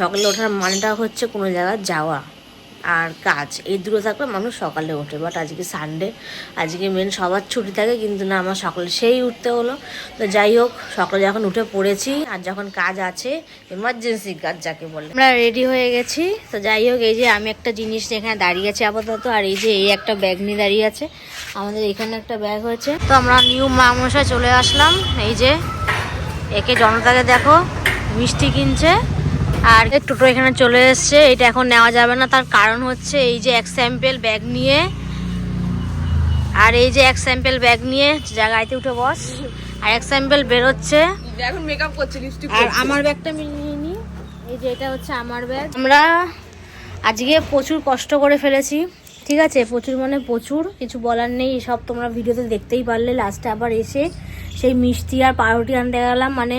সকালে ওঠার মানেটা হচ্ছে কোনো জায়গায় যাওয়া আর কাজ। এই দুটো থাকলে মানুষ সকালে ওঠে। বাট আজকে সানডে আজকে মেন সবার ছুটি থাকে, কিন্তু না, আমার সকালে সেই উঠতে হলো। তো যাই হোক, সকালে যখন উঠে পড়েছি, আর যখন কাজ আছে এমার্জেন্সি কাজ যাকে বলে। আমরা রেডি হয়ে গেছি। তো যাই হোক, এই যে আমি একটা জিনিস এখানে দাঁড়িয়ে আছি আপাতত, আর এই যে এই একটা ব্যাগ নিয়ে দাঁড়িয়ে আছে। আমাদের এখানে একটা ব্যাগ হয়েছে। তো আমরা নিউ মা মশাই চলে আসলাম। এই যে, একে জনতাকে দেখো, মিষ্টি কিনছে। আর টোটো এখানে চলে এসছে এটা এখন নেওয়া যাবে না। তার কারণ হচ্ছে এই যে এক স্যাম্পেল ব্যাগ নিয়ে আর এই যে এক স্যাম্পেল ব্যাগ নিয়ে যা গাড়িতে উঠে বস। আর এক স্যাম্পেল বেরোচ্ছে। এখন মেকআপ করছে লিপস্টিক আর আমার ব্যাগটা আমি নিয়ে নিই এই যে এটা হচ্ছে আমার ব্যাগ আমরা আজকে প্রচুর কষ্ট করে ফেলেছি ঠিক আছে? প্রচুর মানে প্রচুর কিছু বলার নেই সব তোমরা ভিডিওতে দেখতেই পারলে। লাস্টে আবার এসে সেই মিষ্টি আর পাউরুটি আনতে গেলাম মানে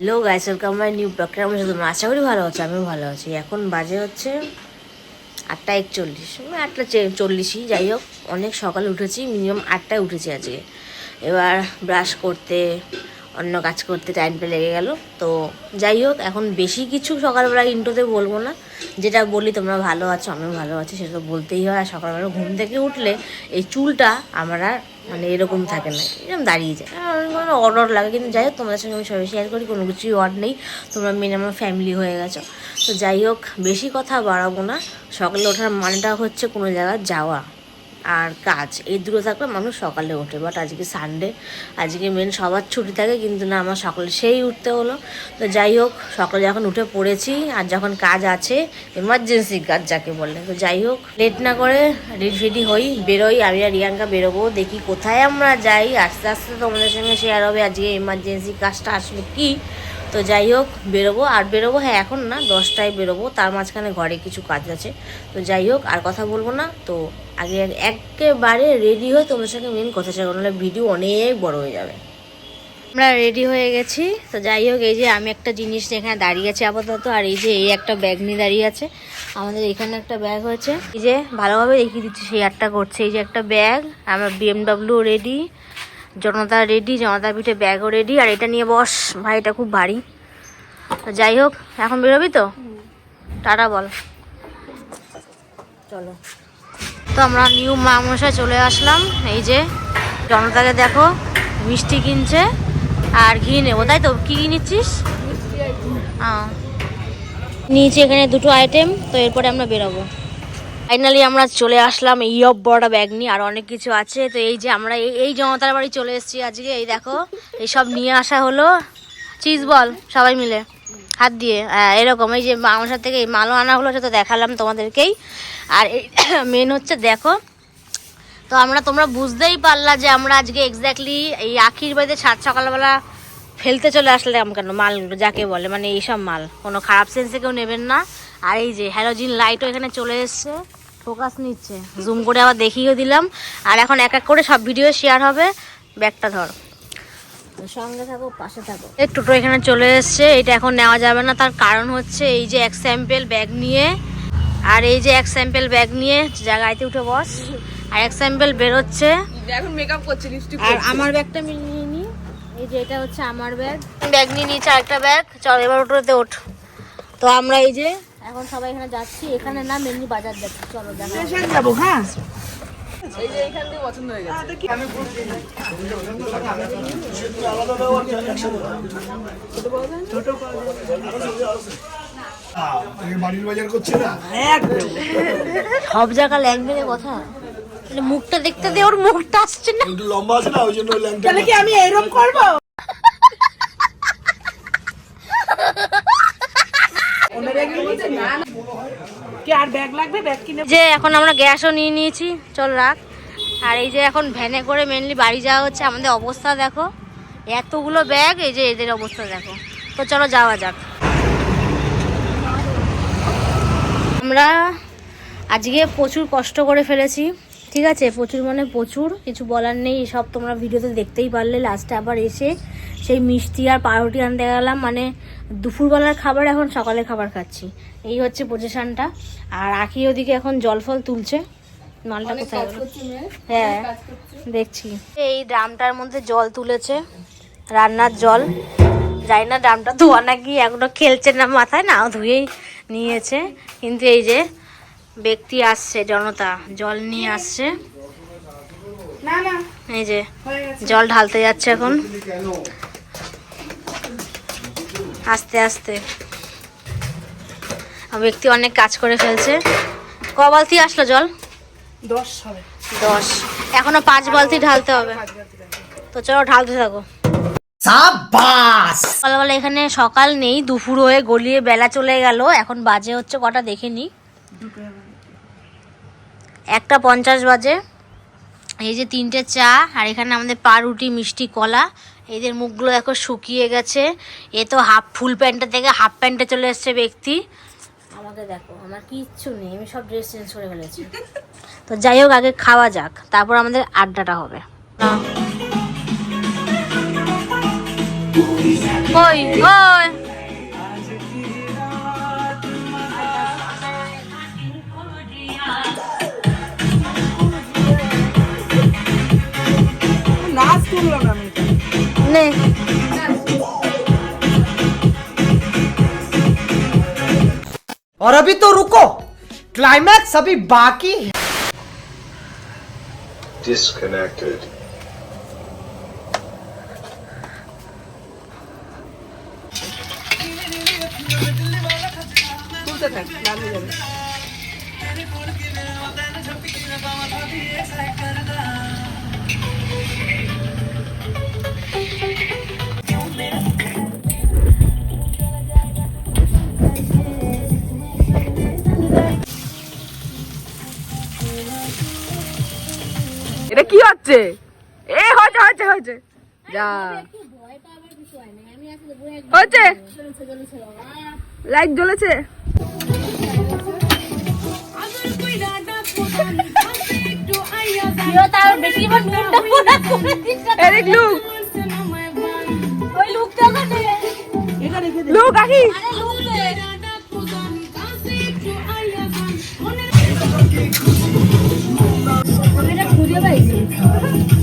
hello guys welcome my new blog কেমন আছো আশা করি ভালো আছো, আমিও ভালো আছি। এখন বাজে হচ্ছে আটটা একচল্লিশ। মানে আটটা চল্লিশই, যাই হোক। অনেক সকালে উঠেছি মিনিমাম আটটায় উঠেছি আজকে। এবার ব্রাশ করতে অন্য কাজ করতে টাইমটা লেগে গেল। তো যাই হোক, এখন বেশি কিছু সকালবেলা ইন্টোতে বলব না। যেটা বলি, তোমরা ভালো আছো, আমিও ভালো আছি, সেটা তো বলতেই হয়। আর সকালবেলা ঘুম থেকে উঠলে এই চুলটা আমার আর মানে এরকম থাকে না, এরকম দাঁড়িয়ে যায়। অর্ডার লাগে, কিন্তু যাই হোক, তোমাদের সঙ্গে আমি সবাই শেয়ার করি, কোনো কিছুই অড নেই। তোমরা মেন আমার ফ্যামিলি হয়ে গেছো। তো যাই হোক, বেশি কথা বাড়াবো না। সকালে ওঠার মানেটা হচ্ছে কোনো জায়গায় যাওয়া। আর কাজ। এই দুটো থাকলে মানুষ সকালে ওঠে। বাট আজকে সানডে আজকে মেন সবার ছুটি থাকে, কিন্তু না, আমার সকালে সেই উঠতে হলো। তো যাই হোক, সকালে যখন উঠে পড়েছি, আর যখন কাজ আছে এমার্জেন্সি কাজ যাকে বলে। তো যাই হোক লেট না করে রেডি হই, বেরোই। আমি আর রিয়াঙ্কা বেরোবো, দেখি কোথায় আমরা যাই। আস্তে আস্তে তোমাদের সঙ্গে শেয়ার হবে আজকে এমার্জেন্সি কাজটা আসবে কি। তো যাই হোক, বেরোবো। আর বেরোবো হ্যাঁ এখন না, দশটায় বেরোবো। তার মাঝখানে ঘরে কিছু কাজ আছে। তো যাই হোক, আর কথা বলব না। তো আগে একেবারে রেডি হয়ে তোমার সঙ্গে মেন কথা শেয়ার নাহলে ভিডিও অনেক বড় হয়ে যাবে। আমরা রেডি হয়ে গেছি। তো যাই হোক, এই যে আমি একটা জিনিস এখানে দাঁড়িয়ে আছি আপাতত। আর এই যে এই একটা ব্যাগ নিয়ে দাঁড়িয়ে আছে। আমাদের এখানে একটা ব্যাগ হয়েছে। এই যে ভালোভাবে দেখিয়ে দিচ্ছি, সেই আটটা করছে। এই যে একটা ব্যাগ আমার বিএমডব্লিউ রেডি জনতা রেডি জনতা পিঠে ব্যাগও রেডি আর এটা নিয়ে বস ভাই এটা খুব ভারী। তো যাই হোক এখন বেরোবি তো? টাটা বল। চলো। তো আমরা নিউ মা মশাই চলে আসলাম এই যে জনতাকে দেখো মিষ্টি কিনছে আর ঘি নেব তাই তো? কী কী নিচ্ছিস। নিয়েছি এখানে দুটো আইটেম তো এরপরে আমরা বেরোবো। ফাইনালি আমরা চলে আসলাম এই অব বড়া ব্যাগ নিয়ে আর অনেক কিছু আছে। তো এই যে আমরা এই জনতার বাড়ি চলে এসেছি আজকে এই দেখো এই সব নিয়ে আসা হলো। চিজ বল সবাই মিলে। হাত দিয়ে হ্যাঁ, এরকম। এই যে মাংসার থেকে এই মালও আনা হলো সেটা তো দেখালাম তোমাদেরকেই। আর এই মেন হচ্ছে দেখো তো আমরা তোমরা বুঝতেই পারলা যে আমরা আজকে এক্স্যাক্টলি এই আখির বাড়িতে সাত সকালবেলা ফেলতে চলে আসলাম কেন? মালগুলো যাকে বলে মানে এইসব মাল। কোনো খারাপ সেন্সে কেউ নেবেন না। আর এই যে হ্যালোজিন লাইটও এখানে চলে এসছে। ফোকাস নিচ্ছে। জুম করে আবার দেখিয়ে দিলাম। আর এখন এক এক করে সব ভিডিও শেয়ার হবে। ব্যাগটা ধর। সঙ্গে থাকো পাশে থাকো। এই টোটো এখানে চলে এসছে। এটা এখন নেওয়া যাবে না। তার কারণ হচ্ছে এই যে এক স্যাম্পেল ব্যাগ নিয়ে। আর এই যে এক স্যাম্পেল ব্যাগ নিয়ে যা উঠে বস। আর এক স্যাম্পেল বেরোচ্ছে। এখন মেকআপ করছে লিপস্টিক আর আমার ব্যাগটা আমি নিয়ে নিই এই যে এটা হচ্ছে আমার ব্যাগ ব্যাগ নিয়ে নিয়েছি আরেকটা ব্যাগ চল এবার ওটোতে ওঠ। তো আমরা এই যে এখন সবাই এখানে যাচ্ছি এখানে না মেনলি বাজার যাচ্ছি চলো যাব হ্যাঁ এই যে এখান থেকে পছন্দ হয়ে। গেছে আগে বাড়ির বাজার করছে না সব জায়গা ল্যাঙ্গুয়েজে কথা মুখটা দেখতে দে ওর মুখটা আসছে না। একটু লম্বা আছে না ওই জন্য তাহলে কি আমি এরকম করব? যে এখন আমরা গ্যাসও নিয়ে নিয়েছি। চল রাখ। আর এই যে এখন ভ্যানে করে মেনলি বাড়ি যাওয়া হচ্ছে। আমাদের অবস্থা দেখো। এতগুলো ব্যাগ এই যে এদের অবস্থা দেখো। তো চলো যাওয়া যাক। আমরা আজকে প্রচুর কষ্ট করে ফেলেছি। ঠিক আছে প্রচুর মানে প্রচুর কিছু বলার নেই সব তোমরা ভিডিওতে দেখতেই পারলে। লাস্টে আবার এসে সেই মিষ্টি আর পাউরুটি আনতে গেলাম মানে দুপুরবেলার খাবার এখন সকালে খাবার খাচ্ছি। এই হচ্ছে পজিশনটা আর আখি ওদিকে এখন জল ফল তুলছে। মালটা কোথায় হ্যাঁ দেখছি। এই ড্রামটার মধ্যে জল তুলেছে রান্নার জল। জানি না ড্রামটা ধোয়া নাকি এখনও খেলছে না মাথায় নাও ধুয়েই নিয়েছে। কিন্তু এই যে ব্যক্তি আসছে জনতা। জল নিয়ে আসছে। না না। এই যে জল ঢালতে যাচ্ছে এখন। আস্তে আস্তে। আর ব্যক্তি অনেক কাজ করে ফেলছে। ক বালতি আসলো জল? দশ হবে। দশ। এখনও পাঁচ বালতি ঢালতে হবে। তো চলো ঢালতে থাকো। সকালবেলা এখানে সকাল নেই দুপুর হয়ে গলিয়ে বেলা চলে গেল। এখন বাজে হচ্ছে কটা দেখে নি। একটা পঞ্চাশ বাজে। এই যে তিনটে চা আর এখানে আমাদের পাউরুটি মিষ্টি কলা। এদের মুখগুলো দেখো শুকিয়ে গেছে। এ তো হাফ ফুল প্যান্টটা থেকে হাফ প্যান্টে চলে এসছে ব্যক্তি। আমাকে দেখো আমার কিচ্ছু নেই আমি সব ড্রেস চেঞ্জ করে ফেলেছি। তো যাই হোক আগে খাওয়া যাক তারপর আমাদের আড্ডাটা হবে। ওই ওই। নে और अभी तो रुको क्लाइमैक्स अभी बाकी है disconnected. এটা কি হচ্ছে? এ হয়েছে হয়েছে হয়েছে। যা। হচ্ছে লাইট জ্বলেছে। লুক। ওই পাইছি হাত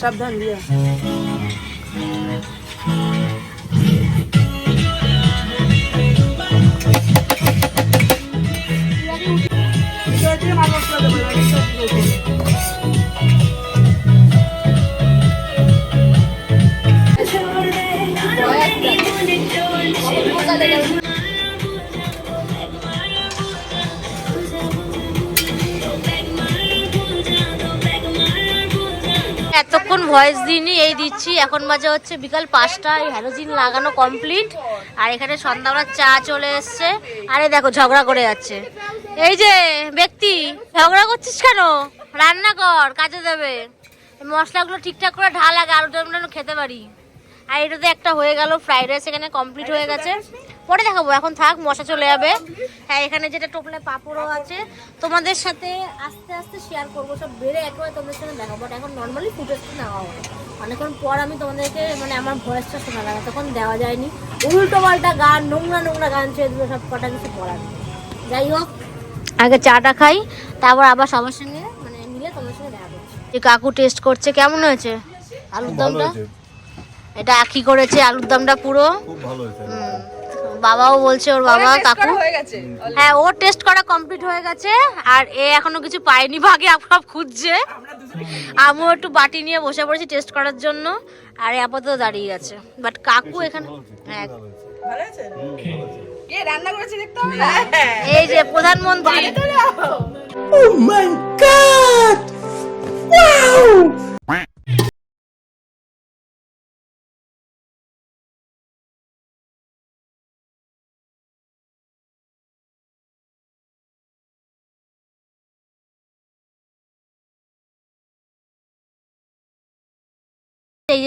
সাবধান দিয়া ভয়েস দিইনি, এই দিচ্ছি। এখন বাজে হচ্ছে বিকাল পাঁচটা, এই হ্যালোজিন লাগানো কমপ্লিট আর এখানে সন্ধ্যাবেলা চা চলে এসছে। আরে দেখো, ঝগড়া করে যাচ্ছে। এই যে, ব্যক্তি, ঝগড়া করছিস কেন? রান্না কর, কাজে দেবে। মশলাগুলো ঠিকঠাক করে ঢাল আগে আলু টালু খেতে পারি। আর এটাতে একটা হয়ে গেল ফ্রাইড রাইস এখানে কমপ্লিট হয়ে গেছে। পরে দেখাবো এখন থাক মশা চলে যাবে। হ্যাঁ এখানে যেটা টোপলে পাঁপড়ও আছে। তোমাদের সাথে আস্তে আস্তে শেয়ার করব সব বেড়ে একেবারে তোমাদের সাথে দেখাবো। বাট এখন নর্মালি ফুটেজটা নেওয়া হবে অনেকক্ষণ পর আমি তোমাদেরকে মানে আমার ভয়েসটা শোনা লাগে তখন দেওয়া যায়নি। উল্টো পাল্টা গান নোংরা নোংরা গান ছেড়ে দিল সব কটা কিছু বলার যাই হোক আগে চাটা খাই তারপর আবার সবার সঙ্গে মানে মিলে তোমাদের সঙ্গে দেখা করছি। যে কাকু টেস্ট করছে কেমন হয়েছে? আলুর দমটা? এটা আখি করেছে আলুর দমটা পুরো। খুব ভালো হয়েছে। হুম। বাবাও বলছে ওর বাবা কাকু। হ্যাঁ ও টেস্ট করা কমপ্লিট হয়ে গেছে আর এ এখনও কিছু পায়নি ভাগে সব খুঁজছে। আমিও একটু বাটি নিয়ে বসে পড়েছি টেস্ট করার জন্য আর এ আপাতত দাঁড়িয়ে আছে। বাট কাকু এখানে হ্যাঁ। ভালো আছে কে? রান্না করেছে দেখতে হবে? এই যে প্রধানমন্ত্রী।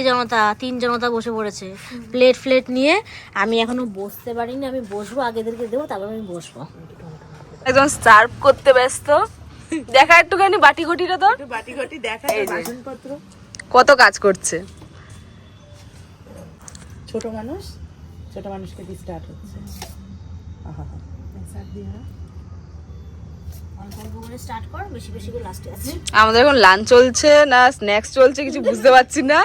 জনতা তিন জনতা বসে পড়েছে। প্লেট ফ্লেট নিয়ে আমি এখনও বসতে পারিনি আমি বসবো আগেদেরকে দেবো তারপর আমি বসবো। একজন সার্ভ করতে ব্যস্ত। দেখা একটুখানি বাটি ঘটিটা তো বাটি ঘটি দেখা বাসনপত্র। কত কাজ করছে? ছোট মানুষ ছোট মানুষকে দিয়ে স্টার্ট হচ্ছে। আহা অল্প আমাদের এখন লাঞ্চ চলছে না স্ন্যাক্স চলছে কিছু বুঝতে পারছি না।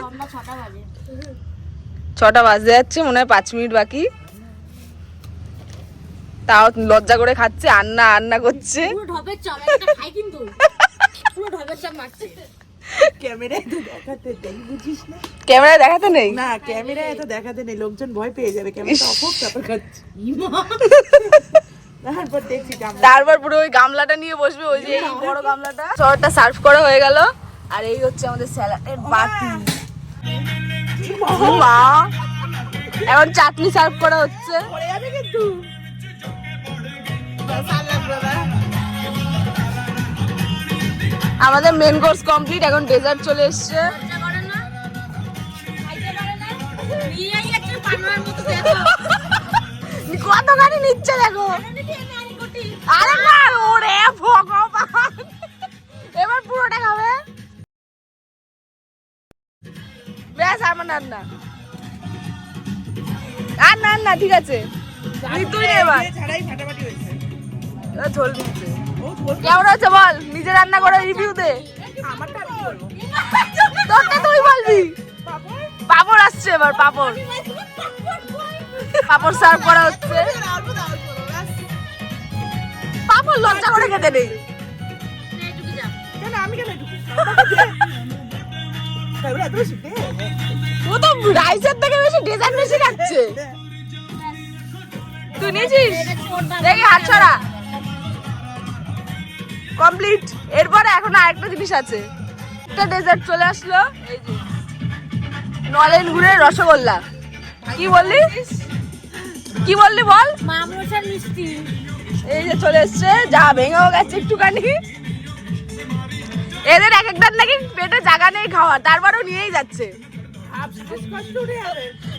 ছটা বাজে। যাচ্ছে মনে হয় পাঁচ মিনিট বাকি। তাও লজ্জা করে খাচ্ছে আন্না আন্না করছে। পুরো ঢপের চাপ একটা খাই কিন্তু। পুরো ঢপের চাপ মারছে। ক্যামেরায় তো দেখাতে নেই না। ক্যামেরায় দেখাতে নেই? না ক্যামেরায় এত দেখাতে নেই লোকজন ভয় পেয়ে যাবে ক্যামেরাটা অফ তারপর খাচ্ছি। তারপর দেখছি তারপর পুরো ওই গামলাটা নিয়ে বসবে ওই যে এই বড় গামলাটা। শরটা সার্ভ করা হয়ে গেল। আর এই হচ্ছে আমাদের স্যালাডের বাটি। মা এখন চাটনি সার্ভ করা হচ্ছে। পড়ে যাবে কিন্তু। আমাদের মেন কোর্স কমপ্লিট এখন ডেজার্ট চলে এসছে। লজ্জা করে না খাইতে না না আর না না ঠিক আছে। তুই নে এবার। ছাড়াই ফাটাফাটি হয়েছে। ঝোল দিচ্ছে কেমন হচ্ছে বল? নিজে রান্না করে রিভিউ দে। আমারটা আমি বলব তোরটা তুই বলবি। পাপড়? আসছে এবার পাপড়। পাপড় সার্ভ করা হচ্ছে। পাপড় লজ্জা করে খেতে নেই। আমি কেন ও তো রাইসের থেকে বেশি ডেজার্ট বেশি খাচ্ছে। তুই নিয়েছিস? দেখি হাত ছড়া কমপ্লিট এরপরে এখন আরেকটা জিনিস আছে। একটা ডেজার্ট চলে আসলো। এই যে নলেন গুড়ের রসগোল্লা। কি বললি? কি বললি বল? মামরসার মিষ্টি। এই যে চলে এসছে যা ভেঙেও গেছে একটুখানি। এদের এক একটার নাকি পেটে জায়গা নেই খাওয়া তারপরেও নিয়েই যাচ্ছে।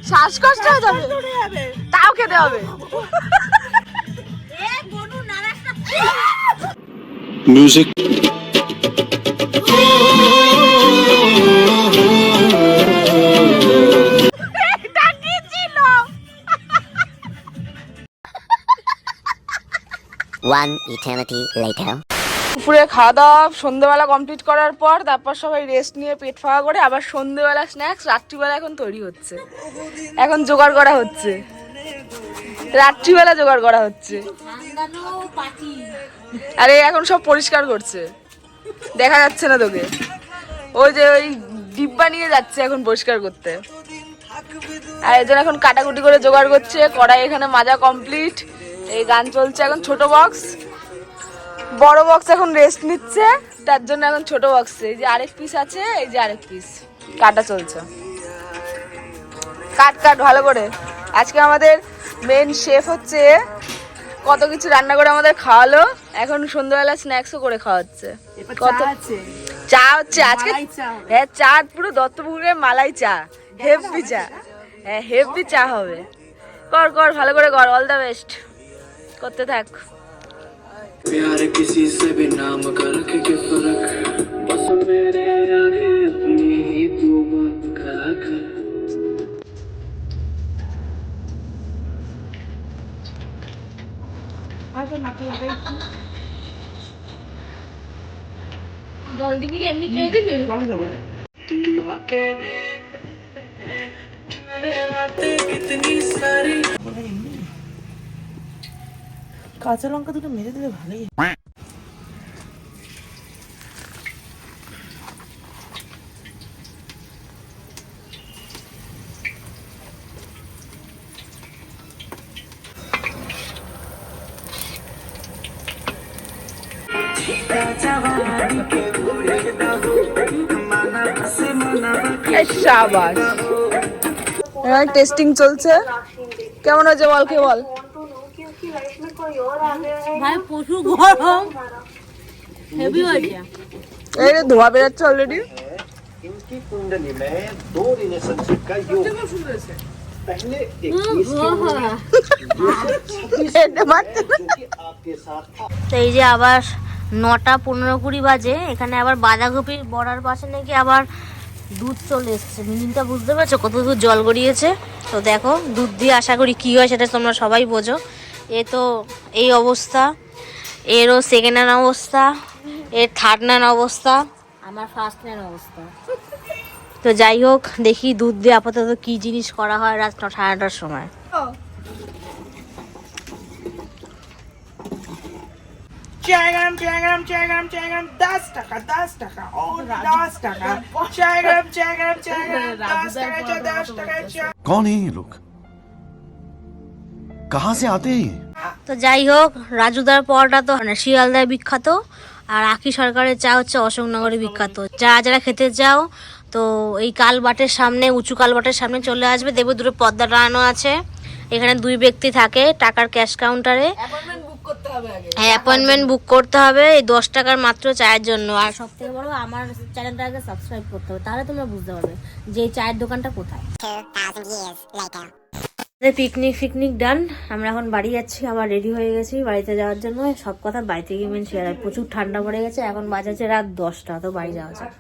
শ্বাসকষ্ট হয়ে যাবে। তাও খেতে হবে। এ গনু নারাসটা মিউজিক One eternity later. দুপুরে খাওয়া দাওয়া, সন্ধ্যেবেলা কমপ্লিট করার পর তারপর সবাই রেস্ট নিয়ে পেট ফাঁকা করে আবার সন্ধ্যেবেলা স্ন্যাক্স রাত্রিবেলা এখন তৈরি হচ্ছে। এখন জোগাড় করা হচ্ছে। রাত্রিবেলা জোগাড় করা হচ্ছে। আরে, এখন সব পরিষ্কার করছে। দেখা যাচ্ছে না তোকে। ওই যে ওই ডিব্বা নিয়ে যাচ্ছে এখন পরিষ্কার করতে। আর এজন এখন কাটাকুটি করে জোগাড় করছে, কড়াই এখানে মাজা কমপ্লিট এই গান চলছে এখন ছোট বক্স বড় বক্স এখন রেস্ট নিচ্ছে। তার জন্য এখন ছোট বক্সে এই যে আরেক পিস আছে এই যে আরেক পিস কাটা চলছে। কাট কাট ভালো করে। আজকে আমাদের মেন শেফ হচ্ছে কত কিছু রান্না করে আমাদের খাওয়ালো। এখন সন্ধ্যাবেলা স্ন্যাক্সও করে খাওয়াচ্ছে। কত চা হচ্ছে আজকে। হ্যাঁ চা পুরো দত্তপুকুরের মালাই চা। হেভি চা। হ্যাঁ হেভি চা হবে। কর কর ভালো করে কর। অল দ্য বেস্ট করতে থাক। प्यार किसी से भी नाम करके के फर्क बस मेरे आगे अपनी ही तू बात करा कर জল দিবি এমনি খেয়ে দিবি तुम अकेले কাঁচা লঙ্কা দুটো মেরে দিলে ভালোই শাবাশ এবার টেস্টিং চলছে। কেমন হয়েছে বল কে বল? ভাই প্রচুর গরম হেভি হয়েছে এই রে ধোয়া বেরাচ্ছে অলরেডি इनकी कुंडली में दो रिलेशनशिप का योग पहले इक्कीस की उम्र में এটা মারতে जो कि आपके साथ था তো এই যে আবার নটা পনেরো কুড়ি বাজে এখানে আবার বাঁধাকপির বড়ার পাশে নাকি আবার দুধ চলে এসছে মিনিংটা বুঝতে পারছো কত দূর জল গড়িয়েছে তো দেখো দুধ দিয়ে আশা করি কী হয় সেটা তোমরা সবাই বোঝো এ তো এই অবস্থা এরও সেকেন্ড হ্যান্ড অবস্থা এর থার্ড হ্যান্ড অবস্থা। আমার ফার্স্ট হ্যান্ড অবস্থা। তো যাই হোক দেখি দুধ দিয়ে আপাতত কি জিনিস করা হয় রাত নটা আটটার সময়। চায়গ্রাম চায়গ্রাম চায়গ্রাম চায়গ্রাম দশ টাকা দশ টাকা ও দশ টাকা। চায়গ্রাম চায়গ্রাম চায়গ্রাম দশ টাকা এই লোক? কাহা সে আতে তো যাই হোক রাজুদার পরোটা তো শিয়ালদায় বিখ্যাত আর আকি সরকারের চা হচ্ছে অশোকনগরে বিখ্যাত যারা যারা খেতে চাও তো এই কালবাটের সামনে উঁচু কালবাটের সামনে চলে আসবে দেখবে দুটো পদ্মা টানানো আছে এখানে দুই ব্যক্তি থাকে টাকার ক্যাশ কাউন্টারে অ্যাপয়েন্টমেন্ট বুক করতে হবে এই দশ টাকার মাত্র চায়ের জন্য। আর সব থেকে বড় আমার চ্যানেলটাকে সাবস্ক্রাইব করতে হবে তাহলে তোমরা বুঝতে পারবে যে চায়ের দোকানটা কোথায়। পিকনিক ফিকনিক ডান আমরা এখন বাড়ি যাচ্ছি আবার রেডি হয়ে গেছি বাড়িতে যাওয়ার জন্য। সব কথা বাড়িতে গিয়ে মেন শেয়ার প্রচুর ঠান্ডা পড়ে গেছে, এখন বাজাচ্ছে রাত দশটা, তো বাড়ি যাওয়া যায়